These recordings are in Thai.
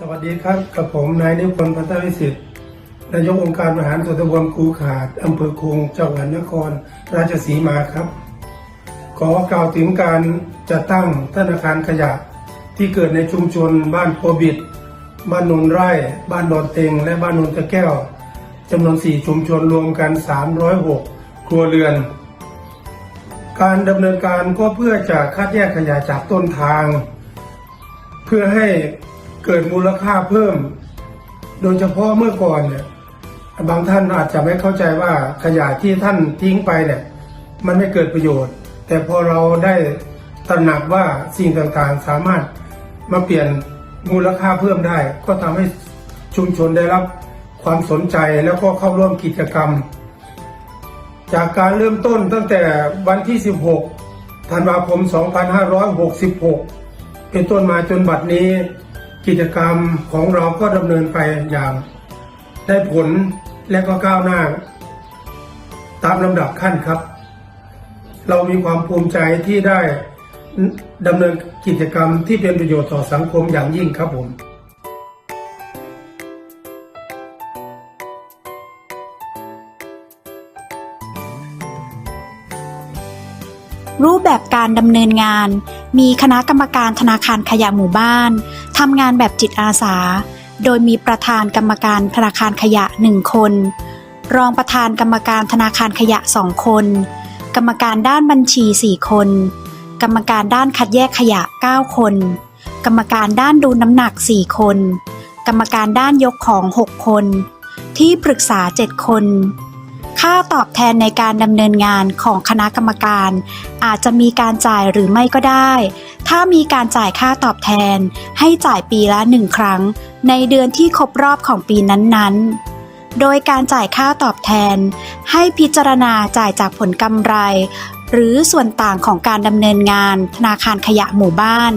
สวัสดีครับกับผมนายนิพนธ์พัฒนวิสิทธิ์นายกองค์การบริหารส่วนตำบลคูขาดอำเภอคงจังหวัดนครราชสีมาครับ ขอกล่าวถึงการจัดตั้งธนาคารขยะที่เกิดในชุมชนบ้านโพบิดบ้านนนไร่ บ้านดอนเต็ง และบ้านนนตะแก้วจำนวน4ชุมชนรวมกัน 306 ครัวเรือน การดำเนินการก็เพื่อจะคัดแยกขยะจากต้นทาง เพื่อให้ เกิดมูลค่าเพิ่ม โดยเฉพาะเมื่อก่อนเนี่ยบางท่านอาจจะไม่เข้าใจว่าขยะที่ท่านทิ้งไปเนี่ยมันไม่เกิดประโยชน์ แต่พอเราได้ตระหนักว่าสิ่งต่างๆ สามารถมาเปลี่ยนมูลค่าเพิ่มได้ ก็ทำให้ชุมชนได้รับความสนใจแล้วก็เข้าร่วมกิจกรรม จากการเริ่มต้นตั้งแต่วันที่ 16 ธันวาคม 2566 เป็นต้นมาจนบัดนี้ กิจกรรมของเราก็ดำเนินไปอย่างได้ผลและก็ก้าวหน้า ตามลำดับขั้นครับ เรามีความภูมิใจที่ได้ดำเนินกิจกรรมที่เป็นประโยชน์ต่อสังคมอย่างยิ่งครับผม รูปแบบการดำเนินงาน มีคณะกรรมการธนาคารขยะหมู่บ้านทำงานแบบจิตอาสา โดยมีประธานกรรมการธนาคารขยะ1คน รองประธานกรรมการธนาคารขยะ2คน กรรมการด้านบัญชี 4 คน กรรมการด้านคัดแยกขยะ 9 คน กรรมการด้านดูน้ำหนัก 4 คน กรรมการด้านยกของ 6 คน ที่ปรึกษา 7 คน ค่าตอบแทนในการดำเนินงานของคณะกรรมการ อาจจะมีการจ่ายหรือไม่ก็ได้ ถ้ามีการจ่ายค่าตอบแทน ให้จ่ายปีละหนึ่งครั้ง ในเดือนที่ครบรอบของปีนั้นๆ โดยการจ่ายค่าตอบแทน ให้พิจารณาจ่ายจากผลกำไร หรือส่วนต่างของการดำเนินงานธนาคารขยะหมู่บ้าน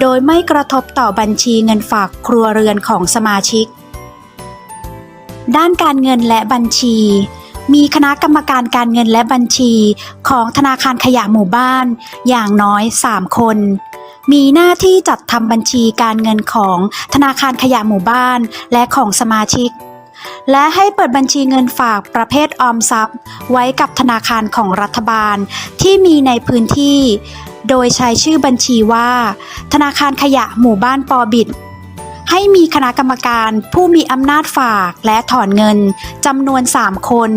โดยไม่กระทบต่อบัญชีเงินฝากครัวเรือนของสมาชิก ด้านการเงินและบัญชี มีคณะกรรมการการเงินและบัญชีของธนาคารขยะหมู่บ้านอย่างน้อย 3 คน มีหน้าที่จัดทำบัญชีการเงินของธนาคารขยะหมู่บ้านและของสมาชิก และให้เปิดบัญชีเงินฝากประเภทออมทรัพย์ ไว้กับธนาคารของรัฐบาลที่มีในพื้นที่ โดยใช้ชื่อบัญชีว่า ธนาคารขยะหมู่บ้านปอบิด ให้มีคณะกรรมการผู้มีอำนาจฝากและถอนเงินจำนวน 3 คน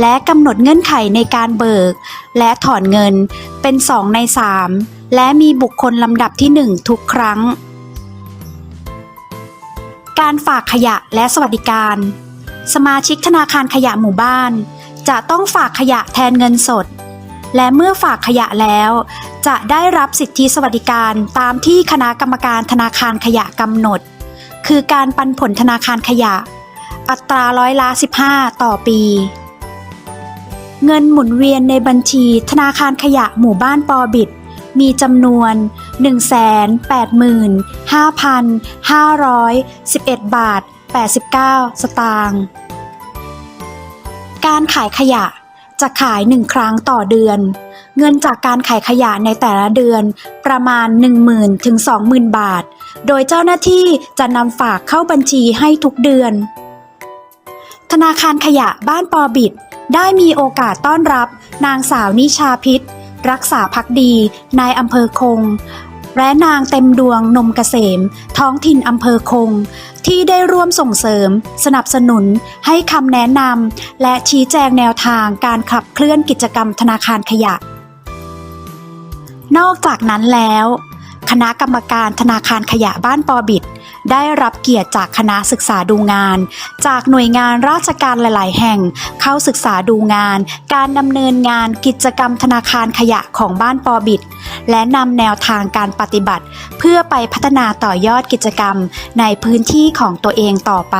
และกำหนดเงื่อนไขในการเบิก และถอนเงินเป็น 2 ใน 3 และมีบุคคลลำดับที่ 1 ทุกครั้ง การฝากขยะและสวัสดิการ สมาชิกธนาคารขยะหมู่บ้าน จะต้องฝากขยะแทนเงินสด และเมื่อฝากขยะแล้วจะได้รับสิทธิสวัสดิการตามที่คณะกรรมการธนาคารขยะกำหนด คือการปันผลธนาคารขยะ อัตราร้อยละ 15 ต่อปี เงินหมุนเวียนในบัญชีธนาคารขยะหมู่บ้านปอบิดมีจำนวน 185,511 บาท 89 สตางค์ การขายขยะ จะขายหนึ่งครั้งต่อเดือน เงินจากการขายขยะในแต่ละเดือนประมาณ 10,000ถึง20,000 บาท โดยเจ้าหน้าที่จะนำฝากเข้าบัญชีให้ทุกเดือน ธนาคารขยะบ้านปอบิดได้มีโอกาสต้อนรับ นางสาวนิชาพิษ รักษาพักดี นายอำเภอคง และนางเต็มดวงนมเกษม ท้องถิ่นอำเภอคง ที่ได้ร่วมส่งเสริม สนับสนุน ให้คำแนะนำและชี้แจงแนวทางการขับเคลื่อนกิจกรรมธนาคารขยะ นอกจากนั้นแล้ว คณะกรรมการธนาคารขยะบ้านปอบิด ได้รับเกียรติจากคณะศึกษาดูงาน จากหน่วยงานราชการหลาย ๆ แห่ง เข้าศึกษาดูงาน การดำเนินงานกิจกรรมธนาคารขยะของบ้านปอบิดและนำแนวทางการปฏิบัติ เพื่อไปพัฒนาต่อยอดกิจกรรมในพื้นที่ของตัวเองต่อไป